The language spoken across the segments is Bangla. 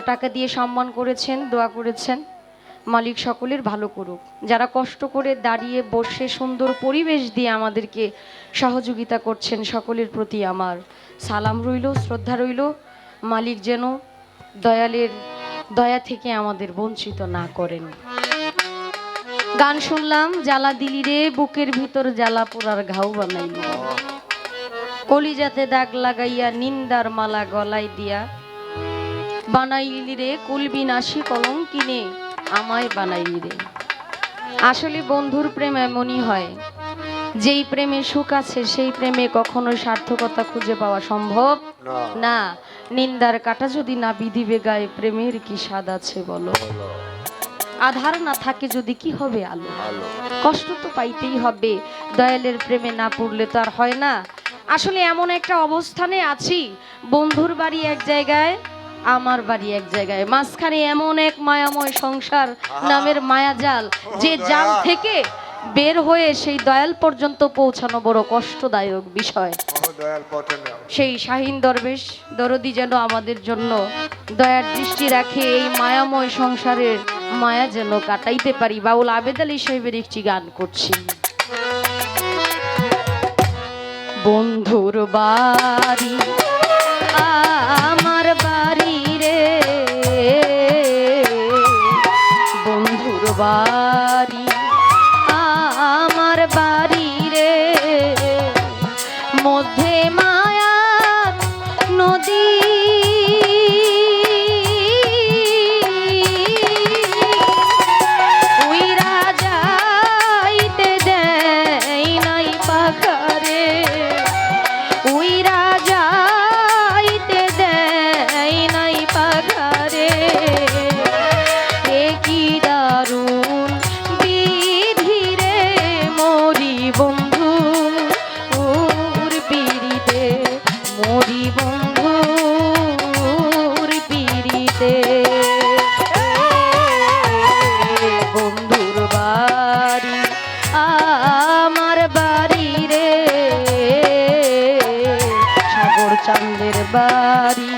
যারা টাকা দিয়ে সম্মান করেছেন, দোয়া করেছেন, মালিক সকলের ভালো করুক। যারা কষ্ট করে দাঁড়িয়ে বসে সুন্দর পরিবেশ দিয়ে আমাদেরকে সহযোগিতা করছেন, সকলের প্রতি আমার সালাম রইল, শ্রদ্ধা রইল। মালিক যেন দয়ালের দয়া থেকে আমাদের বঞ্চিত না করেন। গান শুনলাম, জ্বালা দিলি রে, বুকের ভিতর জ্বালা পোড়ার ঘাও বানাইল কলিজাতে দাগ লাগাইয়া, নিন্দার মালা গলায় দিয়া। বানাইলি রে কুলবি নাসি কলম কিনে আমায় বানাইলি রে। আসলে বন্ধুর প্রেম এমনই হয় যেই প্রেমে সুখ আছে সেই প্রেমে কখনো সার্থকতা খুঁজে পাওয়া সম্ভব না। নিন্দার কাটা যদি না বিধিবে গায়ে প্রেমের কি স্বাদ আছে বলো? আধার না থাকে যদি কি হবে আলো। কষ্ট তো পাইতেই হবে দয়ালের প্রেমে না পড়লে তো আর হয় না। আসলে এমন একটা অবস্থানে আছি বন্ধুর বাড়ি এক জায়গায় আমার বাড়ি এক জায়গায়। মাঝখানে এমন এক মায়াময় সংসার নামের মায়াজাল। যে জাল থেকে বের হয়ে সেই দয়াল পর্যন্ত পৌঁছানো বড় কষ্টদায়ক বিষয়। সেই শাহিন দরবেশ দরদি যেন আমাদের জন্য দয়ার দৃষ্টি রাখে এই মায়াময় সংসারের মায়া যেন কাটাইতে পারি। বাউল আবেদ আলী সাহেবের একটি গান করছি। বন্ধুর বাড়ি বন্ধুর বাড়ি।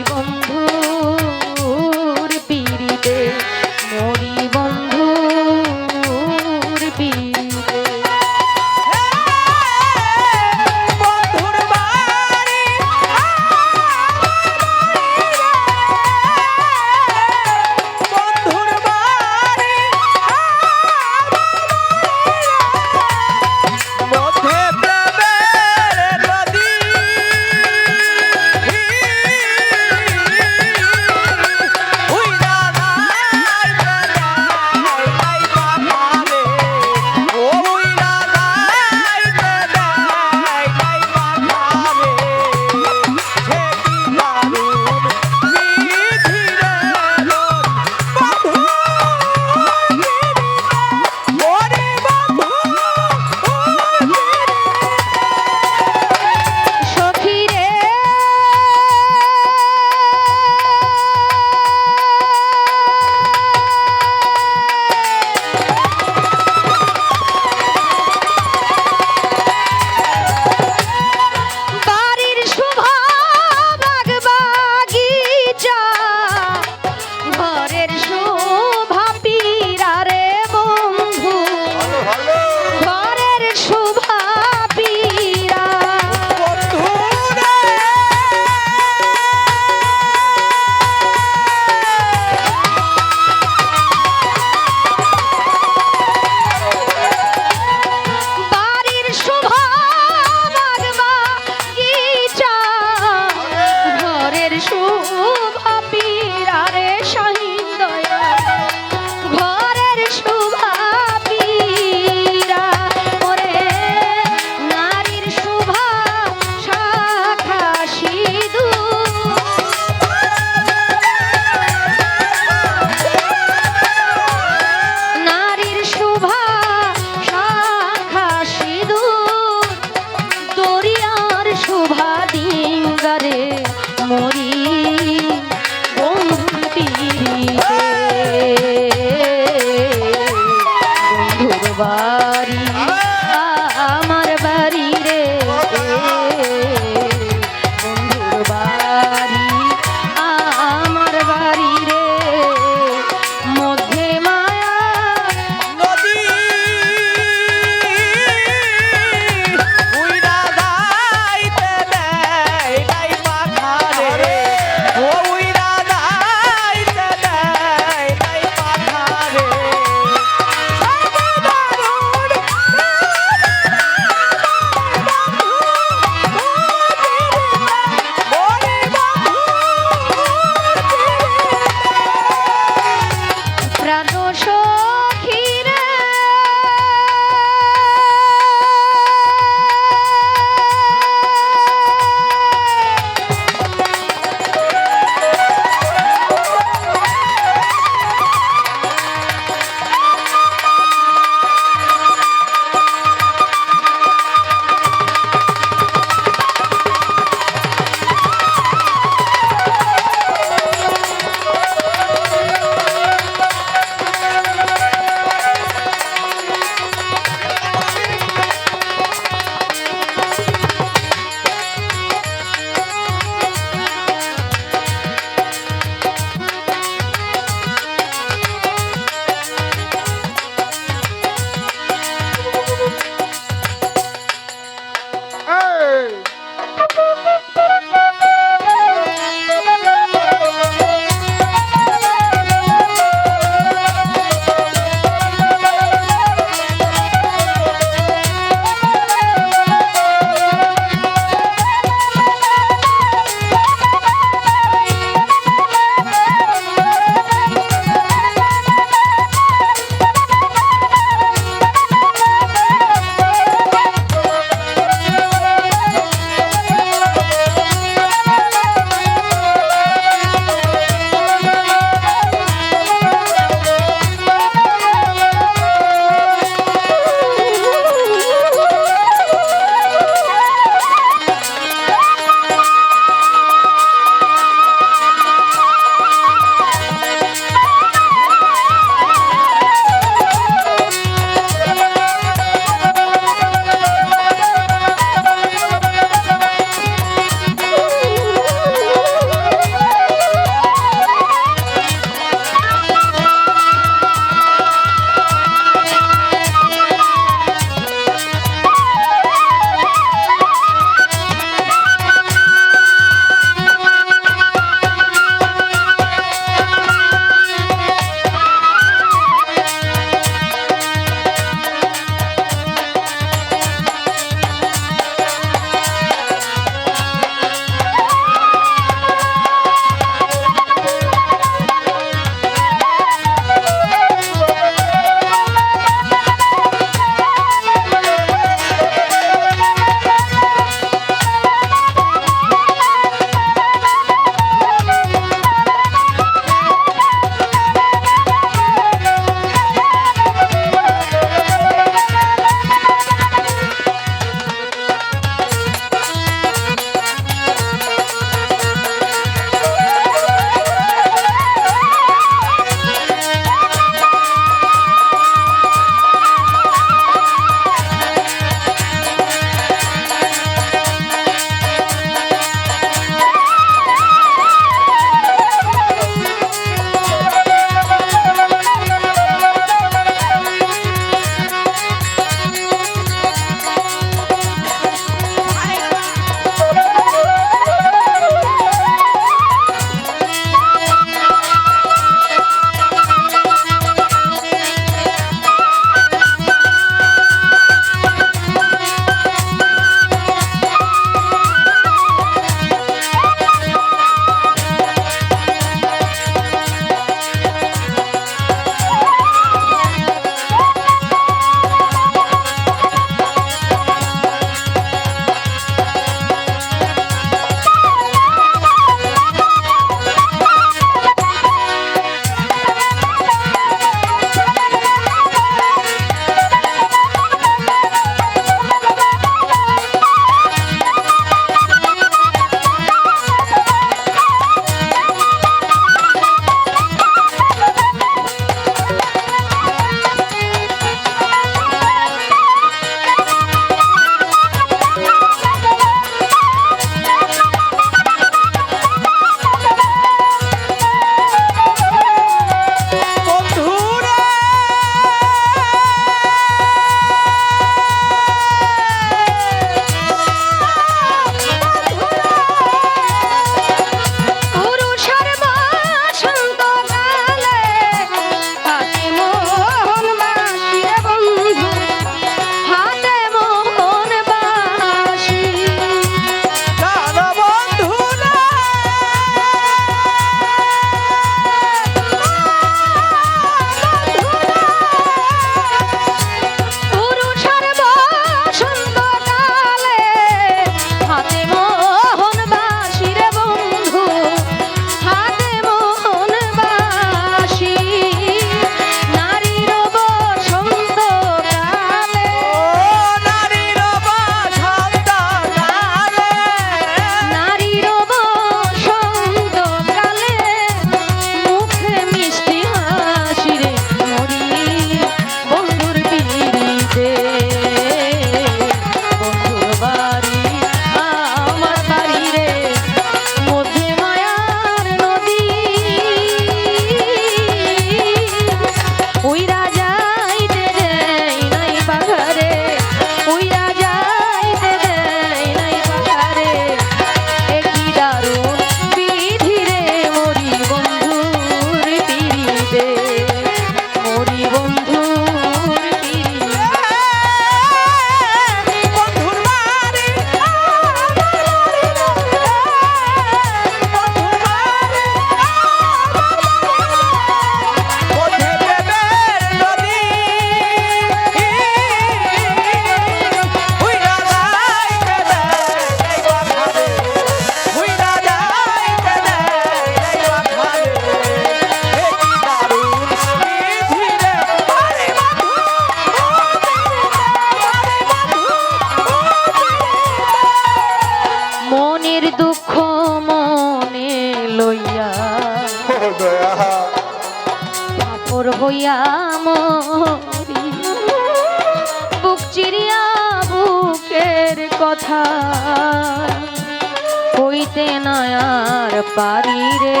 হইতে নয়ার পারি রে।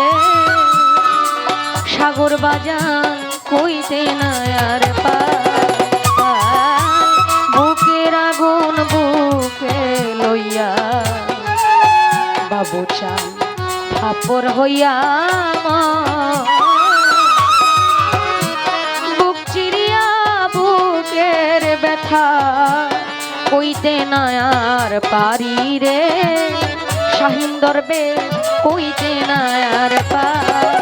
সাগর বাজান কইতে নয়ার বুকের আগুন বুকে লইয়া বাবু চাল থাপর হইয়া বুক চিরিয়া বুকের ব্যথা কইতে না আর পারি রে। শাহিন দরবে কইতে না আর পারি